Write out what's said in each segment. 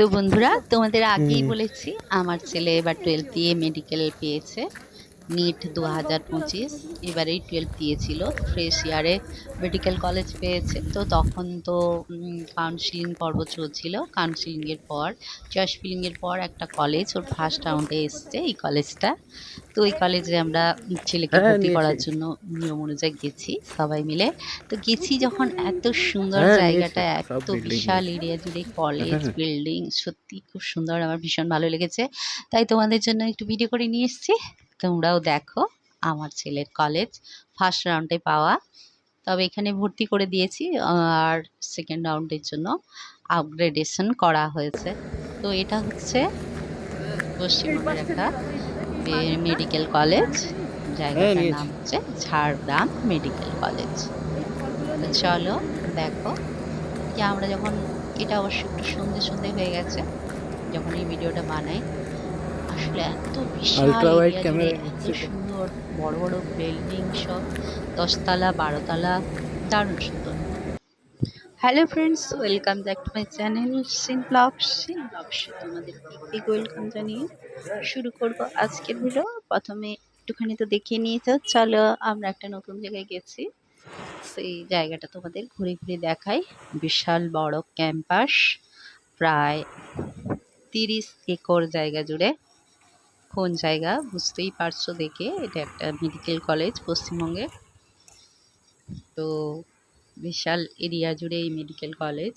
তো বন্ধুরা তোমাদের আগেই বলেছি আমার ছেলে এবার টুয়েলভ দিয়ে মেডিকেল পেয়েছে। নিট দু হাজার পঁচিশ এবারেই টুয়েলভ দিয়েছিল। ফ্রেশ ইয়ারে মেডিকেল কলেজ পেয়েছে। তো তখন তো কাউন্সিলিং পর্ব চলছিল। কাউন্সিলিংয়ের পর চয়েস ফিলিংয়ের পর একটা কলেজ ওর ফার্স্ট রাউন্ডে এসছে এই কলেজটা তো এই কলেজে আমরা ছেলেকে হ্যাঁ, ভর্তি করার জন্য নিয়ম অনুযায়ী গেছি সবাই মিলে। তো গেছি যখন এত সুন্দর হ্যাঁ, জায়গাটা। এত বিশাল এরিয়া জুড়ে কলেজ হ্যাঁ। বিল্ডিং সত্যি খুব সুন্দর আমার ভীষণ ভালো লেগেছে। তাই তোমাদের জন্য একটু ভিডিও করে নিয়ে এসেছি। তোমরাও দেখো আমার ছেলের কলেজ ফার্স্ট রাউন্ডে পাওয়া। তবে এখানে ভর্তি করে দিয়েছি আর সেকেন্ড রাউন্ডের জন্য আপগ্রেডেশন করা হয়েছে। তো এটা হচ্ছে পশ্চিমবঙ্গের একটা মেডিকেল কলেজ জায়গাটার নাম হচ্ছে ঝাড়গ্রাম মেডিকেল কলেজ তো চলো দেখো যে আমরা যখন এটা অবশ্য একটু সন্ধে সন্ধে হয়ে গেছে যখন এই ভিডিওটা বানাই আসলে এত বিশাল এত সুন্দর বড় বড় বিল্ডিং সব দশতলা বারোতলা দারুণ সুন্দর। Hello friends welcome back to my channel scene vlogs scene ব্লগসে তোমাদের বিগ ওয়েলকাম জানিয়ে শুরু করব আজকের ভিডিও প্রথমে একটুখানি তো দেখিয়ে নিয়ে তো চলো আমরা একটা নতুন জায়গায় গেছি। সেই জায়গাটা তোমাদের ঘুরে ঘুরে দেখাই। বিশাল বড় ক্যাম্পাস প্রায় তিরিশ একর জায়গা জুড়ে। কোন জায়গা বুঝতেই পারছ দেখে? এটা একটা মেডিকেল কলেজ পশ্চিমবঙ্গে তো বিশাল এরিয়া জুড়ে এই মেডিকেল কলেজ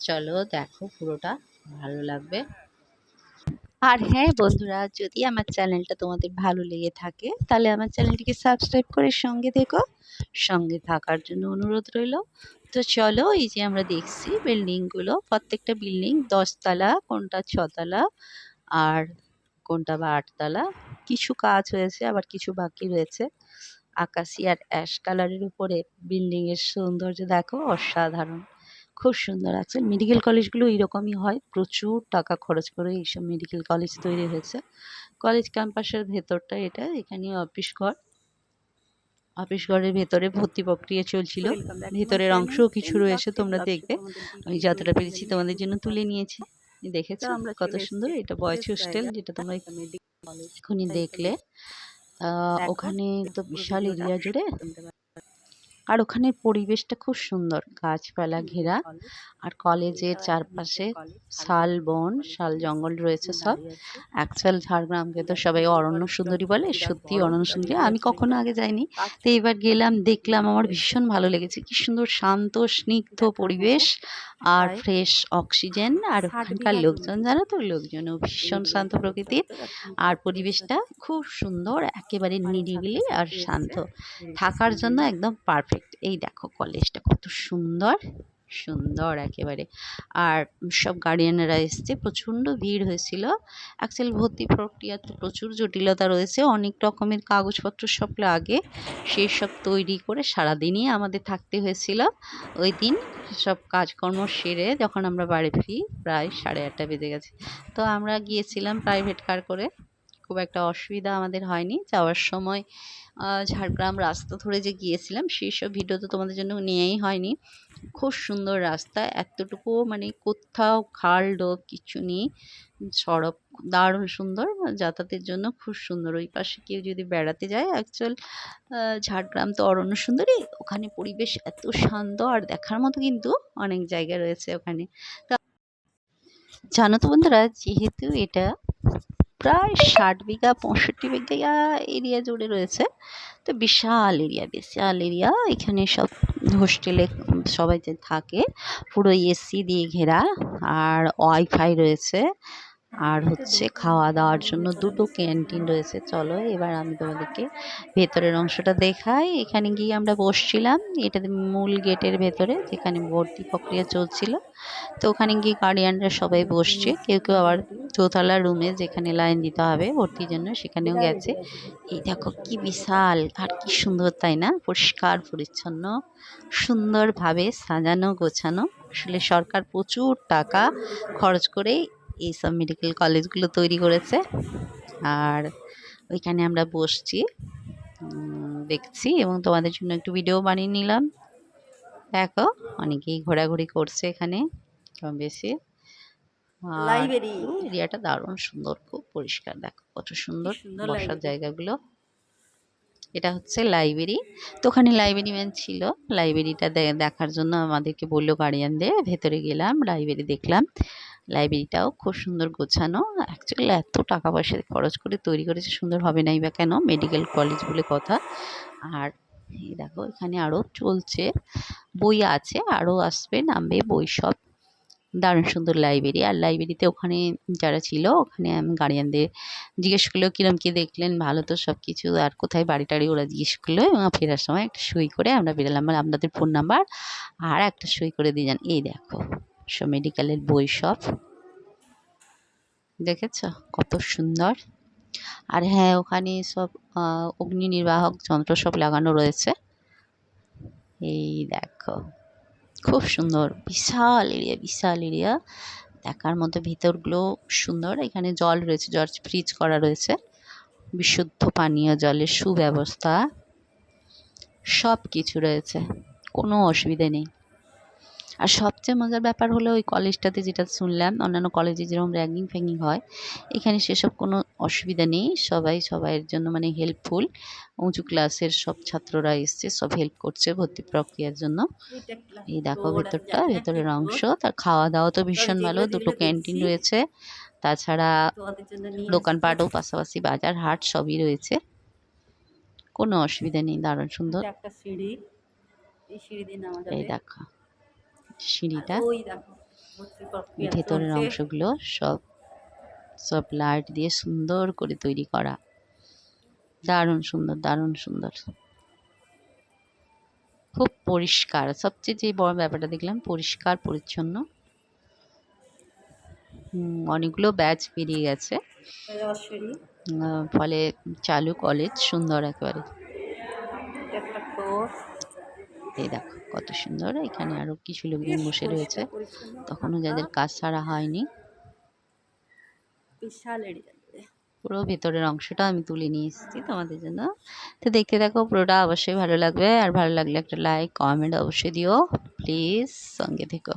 চলো দেখো পুরোটা, ভালো লাগবে। আর হ্যাঁ বন্ধুরা, যদি আমার চ্যানেলটা তোমাদের ভালো লেগে থাকে, তাহলে আমার চ্যানেলটিকে সাবস্ক্রাইব করে সঙ্গে থেকো। সঙ্গে থাকার জন্য অনুরোধ রইল। তো চলো এই যে আমরা দেখছি বিল্ডিংগুলো প্রত্যেকটা বিল্ডিং দশতলা, কোনটা ছতলা, আর কোনটা বা আটতলা। কিছু কাজ হয়েছে আবার কিছু বাকি রয়েছে। আকাশি আর অ্যাশ কালারের উপরে বিল্ডিং এর সৌন্দর্য দেখো অসাধারণ। খুব সুন্দর আছে। মেডিকেল কলেজগুলো এইরকমই হয়। প্রচুর টাকা খরচ করে এইসব মেডিকেল কলেজ তৈরি হয়েছে। কলেজ ক্যাম্পাসের ভেতরটা এটা এখানে অফিস ঘর। অফিস ঘরের ভেতরে ভর্তি প্রক্রিয়া চলছিল। ভেতরের অংশও কিছু রয়েছে তোমরা দেখবে। আমি যতটা পেরেছি তোমাদের জন্য তুলে নিয়েছি। দেখেছ আমরা কত সুন্দর এটা বয়েজ হোস্টেল যেটা তোমরা এক্ষুনি দেখলে। আহ, ওখানে তো বিশাল এরিয়া জুড়ে আর ওখানে পরিবেশটা খুব সুন্দর। গাছপালা ঘেরা। আর কলেজের চারপাশে শাল বন শাল জঙ্গল রয়েছে সব। অ্যাকচুয়াল ঝাড়গ্রামকে তো সবাই অরণ্য সুন্দরী বলে সত্যি অরণ্য সুন্দরী। আমি কখনো আগে যাইনি। তো এবার গেলাম দেখলাম আমার ভীষণ ভালো লেগেছে। কি সুন্দর শান্ত স্নিগ্ধ পরিবেশ। আর ফ্রেশ অক্সিজেন। আর ওখানকার লোকজন জানো তো? লোকজনও ভীষণ শান্ত প্রকৃতির। আর পরিবেশটা খুব সুন্দর। একেবারে নিরিবিলি আর শান্ত। থাকার জন্য একদম পারফেক্ট এই দেখো কলেজটা কত সুন্দর সুন্দর একেবারে। আর সব গার্ডিয়ানেরা এসছে, প্রচণ্ড ভিড় হয়েছিল। অ্যাকচুয়াল ভর্তি প্রক্রিয়া তো প্রচুর জটিলতা রয়েছে, অনেক রকমের কাগজপত্র সব লাগে, সেই সব তৈরি করে সারাদিনই আমাদের থাকতে হয়েছিল। ওই দিন সব কাজকর্ম সেরে যখন আমরা বাড়ি ফিরি, প্রায় সাড়ে আটটা বেজে গেছে। তো আমরা গিয়েছিলাম প্রাইভেট কার করে। খুব একটা অসুবিধা আমাদের হয়নি। যাওয়ার সময় ঝাড়গ্রাম রাস্তা ধরে যে গিয়েছিলাম, সেই সব ভিডিও তো তোমাদের জন্য নিয়েই হয়নি। খুব সুন্দর রাস্তা, এতটুকু মানে কোথাও খাল ডোব কিছু নেই, সড়ক দারুণ সুন্দর, যাতায়াতের জন্য খুব সুন্দর। ওই পাশে কেউ যদি বেড়াতে যায় অ্যাকচুয়াল ঝাড়গ্রাম তো অরণ্য সুন্দরী, ওখানে পরিবেশ এত শান্ত আর দেখার মতো কিন্তু অনেক জায়গা রয়েছে ওখানে। তা জানো তো বন্ধুরা, যেহেতু এটা প্রায় ষাট বিঘা, পঁয়ষট্টি বিঘা এরিয়া জুড়ে রয়েছে। তো বিশাল এরিয়া বিশাল এরিয়া এখানে সব হোস্টেলে সবাই যে থাকে, পুরো এসি দিয়ে ঘেরা। আর ওয়াইফাই রয়েছে। আর হচ্ছে খাওয়া দাওয়ার জন্য দুটো ক্যান্টিন রয়েছে। চলো এবার আমি তোমাদেরকে ভেতরের অংশটা দেখাই। এখানে গিয়ে আমরা বসছিলাম। এটা মূল গেটের ভেতরে যেখানে ভর্তি প্রক্রিয়া চলছিল। তো ওখানে গিয়ে গার্ডিয়ানরা সবাই বসছে। কেউ কেউ আবার দোতলা রুমে যেখানে লাইন দিতে হবে ভর্তির জন্য সেখানেও গেছে। এই দেখো কি বিশাল আর কি সুন্দর, তাই না? পরিষ্কার, পরিচ্ছন্ন, সুন্দরভাবে সাজানো, গোছানো। আসলে সরকার প্রচুর টাকা খরচ করে এইসব মেডিকেল কলেজগুলো তৈরি করেছে। আর ওইখানে আমরা বসছি দেখছি এবং তোমাদের জন্য একটু ভিডিও বানিয়ে নিলাম। দেখো অনেকেই ঘোরাঘুরি করছে এখানে কম বেশি। লাইব্রেরি এরিয়াটা দারুণ সুন্দর খুব পরিষ্কার। দেখো কত সুন্দর সুন্দর বসার জায়গাগুলো। এটা হচ্ছে লাইব্রেরি তো ওখানে লাইব্রেরি ম্যান ছিল। লাইব্রেরিটা দেখার জন্য আমাদেরকে বলল গার্ডিয়ানদের ভেতরে গেলাম লাইব্রেরি দেখলাম। লাইব্রেরিটাও খুব সুন্দর গোছানো। অ্যাকচুয়ালি এত টাকা পয়সা খরচ করে তৈরি করেছে, সুন্দর হবে নাই বা কেন? মেডিকেল কলেজ বলে কথা। আর এই দেখো, এখানে আরও চলছে, বই আছে আরও আসবে, নামবে বই সব দারুণ সুন্দর লাইব্রেরি আর লাইব্রেরিতে ওখানে যারা ছিল, ওখানে আমি গার্ডিয়ানদের জিজ্ঞেস করল, কিরম কী দেখলেন? ভালো তো সব কিছু আর কোথায় বাড়ি টাড়ি ওরা জিজ্ঞেস করল এবং ফেরার সময় একটা সই করে আমরা বেরোলাম। আপনাদের ফোন নাম্বার আর একটা সই করে দিয়ে যান। এই দেখো। সব মেডিকেলের বই সব। দেখেছ? কত সুন্দর। আর হ্যাঁ ওখানে সব অগ্নি নির্বাহক যন্ত্র সব লাগানো রয়েছে। এই দেখো। খুব সুন্দর। বিশাল এরিয়া বিশাল এরিয়া দেখার মতো ভিতরগুলো সুন্দর। এখানে জল রয়েছে, জল ফ্রিজ করা রয়েছে। বিশুদ্ধ পানীয় জলের সুব্যবস্থা। সব কিছু রয়েছে। কোনো অসুবিধে নেই। আর সবচেয়ে মজার ব্যাপার হলো ওই কলেজটাতে যেটা শুনলাম অন্যান্য কলেজে যেরকম র্যাগিং ফ্যাগিং হয় এখানে সেসব কোনো অসুবিধা নেই সবাই সবাইয়ের জন্য মানে হেল্পফুল উঁচু ক্লাসের সব ছাত্ররা এসছে সব হেল্প করছে ভর্তি প্রক্রিয়ার জন্য। এই দেখো ভেতরটা ভেতরের অংশ তার খাওয়া দাওয়া তো ভীষণ ভালো দুটো ক্যান্টিন রয়েছে তাছাড়া দোকানপাটও পাশাপাশি বাজার হাট সবই রয়েছে। কোনো অসুবিধা নেই দারুণ সুন্দর। একটা সিঁড়ি এই সিঁড়ি দিয়ে নামা যাবে। এই দেখো। সিঁড়িটা ভেতরের অংশগুলো সব সব লাইট দিয়ে সুন্দর করে তৈরি করা। দারুণ সুন্দর দারুণ সুন্দর। খুব পরিষ্কার। সবচেয়ে যে বড় ব্যাপারটা দেখলাম পরিষ্কার পরিচ্ছন্ন। অনেকগুলো ব্যাচ বেরিয়ে গেছে। ফলে চালু কলেজ সুন্দর একেবারে। এই দেখো কত সুন্দর এখানে আরও কিছু লোকজন বসে রয়েছে। তখনও যাদের কাজ সারা হয়নি। বিশাল পুরো ভেতরের অংশটা আমি তুলে নিয়ে এসেছি তোমাদের জন্য। তো দেখতে থাকো পুরোটা অবশ্যই ভালো লাগবে। আর ভালো লাগলে একটা লাইক কমেন্ট অবশ্যই দিও। প্লিজ সঙ্গে থেকো।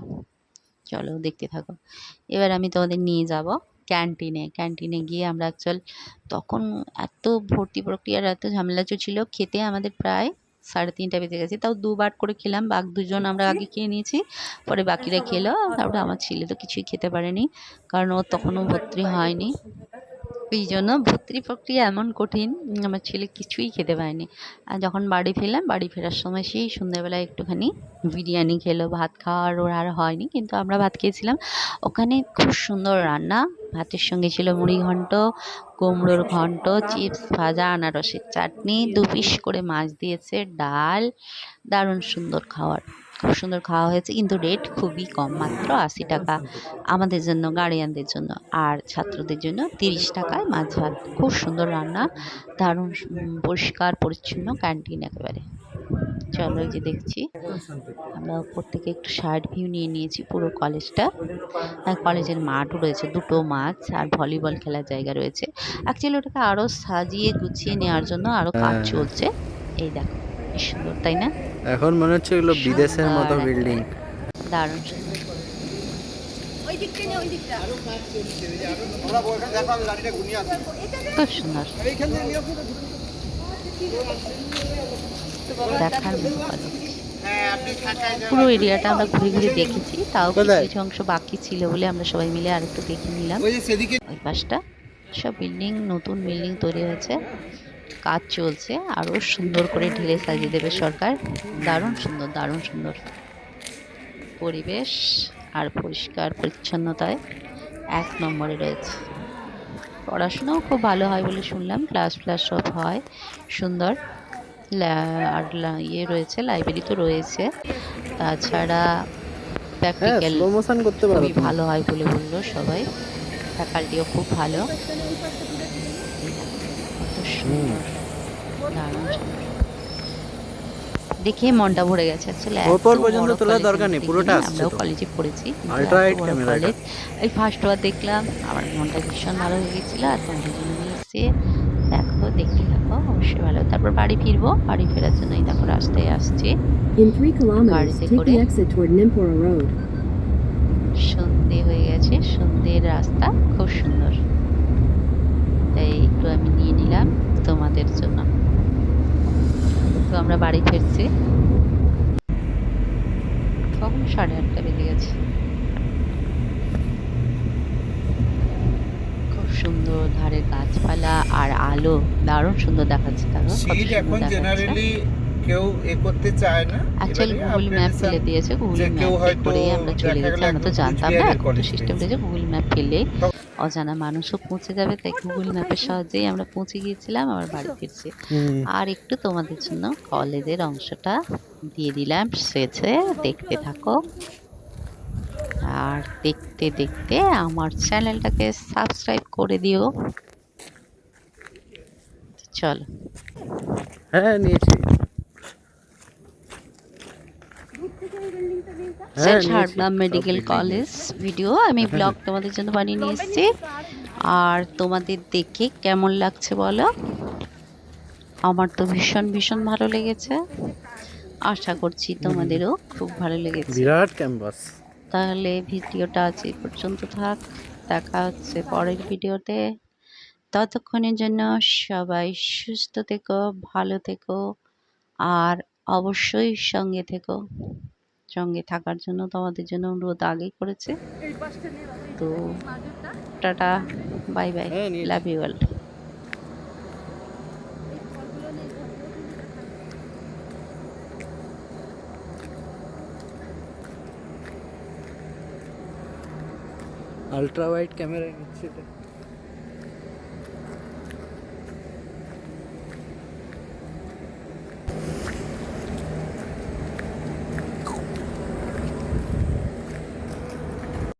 চলো দেখতে থাকো। এবার আমি তোমাদের নিয়ে যাব ক্যান্টিনে ক্যান্টিনে গিয়ে আমরা অ্যাকচুয়াল তখন এত ভর্তি প্রক্রিয়ার এত ঝামেলা ছিল খেতে আমাদের প্রায় সাড়ে তিনটা বেজে গেছে। তাও দুবার করে খেলাম বাঘ দুজন আমরা আগে খেয়ে নিয়েছি পরে বাকিরা খেলো। তারপরে আমার ছেলে তো কিছুই খেতে পারেনি কারণ ও তখনও ভর্তি হয়নি। এই জন্য ভর্তি প্রক্রিয়া এমন কঠিন, আমার ছেলে কিছুই খেতে পায়নি আর যখন বাড়ি ফিরলাম, বাড়ি ফেরার সময় সেই সন্ধ্যাবেলায় একটুখানি বিরিয়ানি খেলো, ভাত খাওয়ার ওর আর হয়নি, কিন্তু আমরা ভাত খেয়েছিলাম। ওখানে খুব সুন্দর রান্না, ভাতের সঙ্গে ছিল মুড়ি ঘন্ট, কুমড়োর ঘন্ট, চিপস ভাজা, আনারসের চাটনি, দু পিস করে মাছ দিয়েছে, ডাল, দারুণ সুন্দর খাওয়ার। খুব সুন্দর খাওয়া হয়েছে কিন্তু রেট খুবই কম মাত্র আশি টাকা আমাদের জন্য গার্ডিয়ানদের জন্য আর ছাত্রদের জন্য তিরিশ টাকায় মাছ ভাত। খুব সুন্দর রান্না দারুণ পরিষ্কার পরিচ্ছন্ন ক্যান্টিন একেবারে। চলো এই যে দেখছি আমরা ওপর থেকে একটু সাইড ভিউ নিয়ে নিয়েছি পুরো কলেজটা আর কলেজের মাঠও রয়েছে দুটো মাঠ আর ভলিবল খেলার জায়গা রয়েছে। অ্যাকচুয়ালি ওটাকে আরও সাজিয়ে গুছিয়ে নেওয়ার জন্য আরও কাজ হ্যাঁ। চলছে। এই দেখো। কি সুন্দর তাই না? এখন মনে হচ্ছে এগুলো বিদেশের মতো বিল্ডিং। দারুণ। খুব সুন্দর। দেখার পুরো এরিয়াটা আমরা ঘুরে ঘুরে দেখেছি তাও কিছু অংশ বাকি ছিল বলে আমরা সবাই মিলে আরেকটু দেখে নিলাম। ওই পাশটা। সব বিল্ডিং নতুন বিল্ডিং তৈরি হয়েছে। কাজ চলছে আরও সুন্দর করে ঢেলে সাজিয়ে দেবে সরকার। দারুণ সুন্দর দারুণ সুন্দর। পরিবেশ আর পরিষ্কার পরিচ্ছন্নতায় এক নম্বরে রয়েছে। পড়াশোনাও খুব ভালো হয় বলে শুনলাম ক্লাস ফ্লাস সব হয় সুন্দর। আর ইয়ে রয়েছে লাইব্রেরি তো রয়েছে। তাছাড়া হ্যাঁ প্র্যাকটিক্যাল করতে খুবই ভালো হয় বলে বলল সবাই। ফ্যাকাল্টিও খুব ভালো কত সুন্দর দারুণ সুন্দর। দেখে মনটা ভরে গেছে আসলে ওপর পর্যন্ত তোলার দরকার নেই, পুরোটা আসছে আমরাও কলেজে পড়েছি এটা। কলেজ এই ফার্স্ট বার দেখলাম আমার মনটা ভীষণ ভালো হয়ে গেছিল আর তোমাদের জন্য নিয়ে এসেছি দেখো দেখতে থাকো অবশ্যই ভালো। তারপর বাড়ি ফিরবো বাড়ি ফেরার জন্য এই দেখো রাস্তায় আসছি। In 3 kilometers, গাড়িতে করে। Nimpora সন্ধে হয়ে গেছে সন্ধে এর রাস্তা খুব সুন্দর। তাই একটু আমি নিয়ে নিলাম। তোমাদের জন্য। তো আমরা বাড়ি ফিরছি। তখন সাড়ে আটটা বেজে গেছে। খুব সুন্দর ধারে গাছপালা আর আলো। দারুণ সুন্দর দেখাচ্ছে সুন্দর এখন দেখাচ্ছে। জেনারেলি কেউ এ করতে চায় না। অ্যাকচুয়ালি গুগল ম্যাপ ফেলে দিয়েছে গুগল ম্যাপ করে আমরা চলে গেছি আমরা তো জানতাম না এখন তো সিস্টেম রয়েছে গুগল ম্যাপ ফেলে অজানা মানুষও পৌঁছে যাবে তাই গুগল ম্যাপের সাহায্যেই আমরা পৌঁছে গিয়েছিলাম আবার বাড়ি ফিরছি। আর একটু তোমাদের জন্য কলেজের অংশটা দিয়ে দিলাম সেছে দেখতে থাকো। আর দেখতে দেখতে আমার চ্যানেলটাকে সাবস্ক্রাইব করে দিও। চলো। হ্যাঁ নিয়েছি। সব মেডিকেল কলেজ ভিডিও আমি ব্লগ তোমাদের জন্য বানিয়ে নিয়ে এসেছি আর তোমাদের দেখে কেমন লাগছে বলো? আমার তো ভীষণ ভীষণ ভালো লেগেছে। আশা করছি তোমাদেরও খুব ভালো লেগেছে। বিরাট ক্যাম্পাস তাহলে ভিডিওটা আজ এই পর্যন্ত থাক। দেখা হচ্ছে পরের ভিডিওতে। ততক্ষণের জন্য সবাই সুস্থ থেকো ভালো থেকো আর অবশ্যই সঙ্গে থেকো। সঙ্গে থাকার জন্য তোমাদের জন্য অনুরোধ আগেই করেছে। তো tata bye bye love you all ultra wide camera নিচ্ছে এটা।